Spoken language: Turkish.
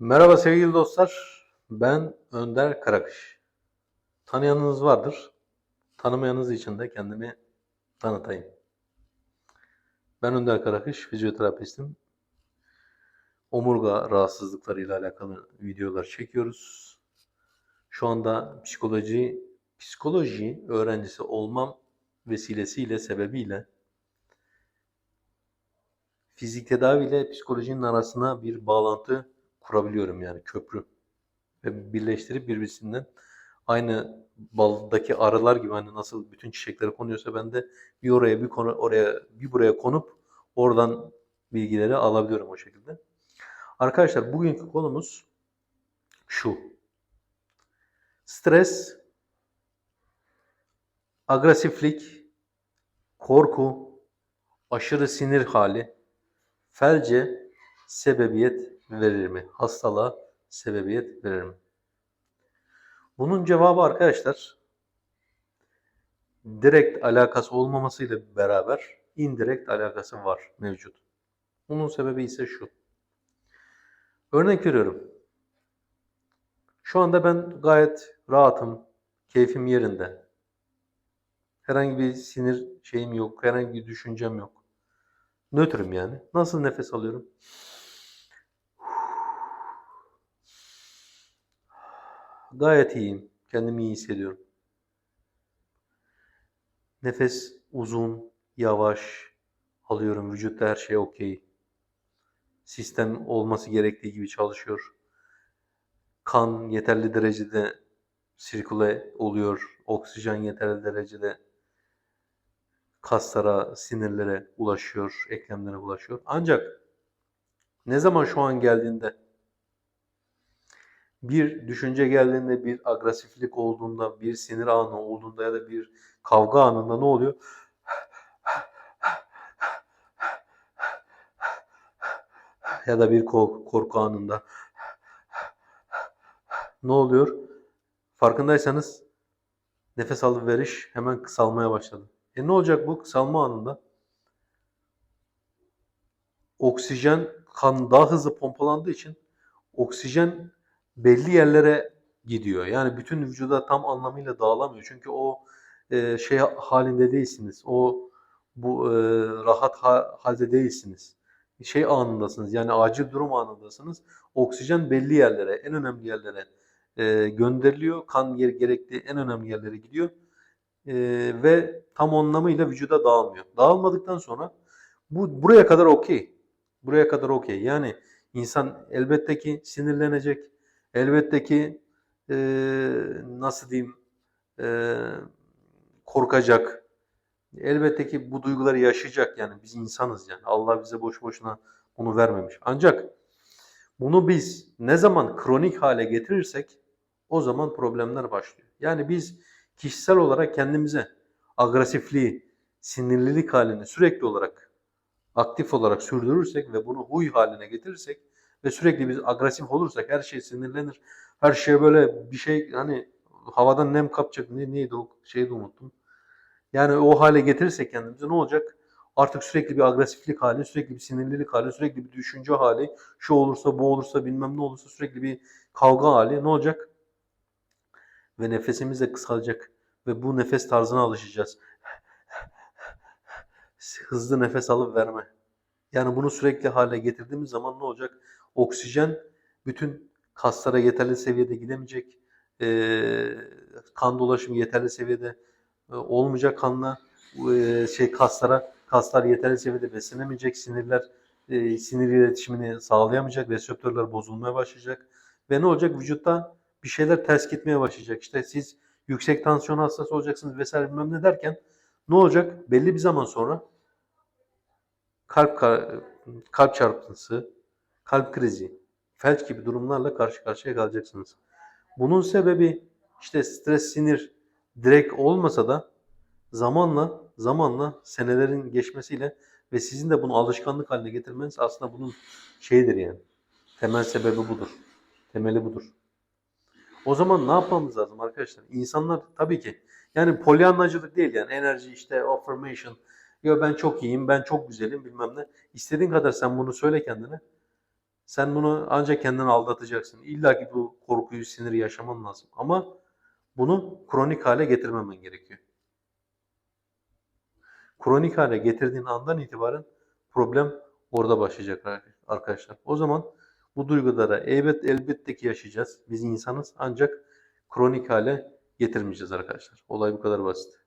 Merhaba sevgili dostlar. Ben Önder Karakış. Tanıyanınız vardır. Tanımayanınız için de kendimi tanıtayım. Ben Önder Karakış, fizyoterapistim. Omurga rahatsızlıklarıyla alakalı videolar çekiyoruz. Şu anda psikoloji psikoloji öğrencisi olmam vesilesiyle sebebiyle fizik tedavi ile psikolojinin arasına bir bağlantı kurabiliyorum yani köprü. Ve birleştirip birbirisinden aynı baldaki arılar gibi hani nasıl bütün çiçeklere konuyorsa ben de bir oraya bir konu oraya bir buraya konup oradan bilgileri alabiliyorum o şekilde. Arkadaşlar bugünkü konumuz şu. Stres, agresiflik, korku, aşırı sinir hali, felce sebebiyet verir mi? Hastalığa sebebiyet verir mi? Bunun cevabı arkadaşlar direkt alakası olmamasıyla beraber indirekt alakası var mevcut. Bunun sebebi ise şu. Örnek veriyorum. Şu anda ben gayet rahatım, keyfim yerinde. Herhangi bir sinir şeyim yok, herhangi bir düşüncem yok. Nötrüm yani. Nasıl nefes alıyorum? Gayet iyiyim. Kendimi iyi hissediyorum. Nefes uzun, yavaş alıyorum. Vücutta her şey okey. Sistem olması gerektiği gibi çalışıyor. Kan yeterli derecede sirküle oluyor. Oksijen yeterli derecede kaslara, sinirlere ulaşıyor, eklemlere ulaşıyor. Ancak ne zaman şu an geldiğinde bir düşünce geldiğinde, bir agresiflik olduğunda, bir sinir anı olduğunda ya da bir kavga anında ne oluyor? Ya da bir korku, anında ne oluyor? Farkındaysanız nefes alıveriş hemen kısalmaya başladı. E ne olacak bu kısalma anında? Oksijen kan daha hızlı pompalandığı için oksijen belli yerlere gidiyor. Yani bütün vücuda tam anlamıyla dağılamıyor. Çünkü o e, şey halinde değilsiniz. O bu e, rahat ha- halde değilsiniz. Şey anındasınız. Yani acil durum anındasınız. Oksijen belli yerlere, en önemli yerlere e, gönderiliyor. Kan yer gerektiği en önemli yerlere gidiyor. E, ve tam anlamıyla vücuda dağılmıyor. Dağılmadıktan sonra bu buraya kadar okey. Buraya kadar okey. Yani insan elbette ki sinirlenecek. Elbette ki e, nasıl diyeyim e, korkacak. Elbette ki bu duyguları yaşayacak yani biz insanız yani. Allah bize boş boşuna bunu vermemiş. Ancak bunu biz ne zaman kronik hale getirirsek o zaman problemler başlıyor. Yani biz kişisel olarak kendimize agresifliği, sinirlilik halini sürekli olarak aktif olarak sürdürürsek ve bunu huy haline getirirsek ve sürekli biz agresif olursak her şey sinirlenir. Her şeye böyle bir şey hani havadan nem kapacak ne neydi o şeyi de unuttum. Yani o hale getirirsek kendimizi ne olacak? Artık sürekli bir agresiflik hali, sürekli bir sinirlilik hali, sürekli bir düşünce hali, şu olursa bu olursa bilmem ne olursa sürekli bir kavga hali ne olacak? Ve nefesimiz de kısalacak ve bu nefes tarzına alışacağız. Hızlı nefes alıp verme. Yani bunu sürekli hale getirdiğimiz zaman ne olacak? Oksijen bütün kaslara yeterli seviyede gidemeyecek. Ee, kan dolaşımı yeterli seviyede e, olmayacak kanla e, şey kaslara kaslar yeterli seviyede beslenemeyecek. Sinirler e, sinir iletişimini sağlayamayacak. Reseptörler bozulmaya başlayacak. Ve ne olacak? Vücutta bir şeyler ters gitmeye başlayacak. İşte siz yüksek tansiyon hastası olacaksınız vesaire bilmem ne derken ne olacak? Belli bir zaman sonra kalp kalp çarpıntısı, kalp krizi, felç gibi durumlarla karşı karşıya kalacaksınız. Bunun sebebi işte stres, sinir direkt olmasa da zamanla zamanla senelerin geçmesiyle ve sizin de bunu alışkanlık haline getirmeniz aslında bunun şeyidir yani. Temel sebebi budur. Temeli budur. O zaman ne yapmamız lazım arkadaşlar? İnsanlar tabii ki yani polyanlacılık değil yani enerji işte affirmation ya ben çok iyiyim, ben çok güzelim bilmem ne. İstediğin kadar sen bunu söyle kendine. Sen bunu ancak kendini aldatacaksın. İlla ki bu korkuyu, siniri yaşaman lazım. Ama bunu kronik hale getirmemen gerekiyor. Kronik hale getirdiğin andan itibaren problem orada başlayacak arkadaşlar. O zaman bu duyguları elbet elbette ki yaşayacağız. Biz insanız ancak kronik hale getirmeyeceğiz arkadaşlar. Olay bu kadar basit.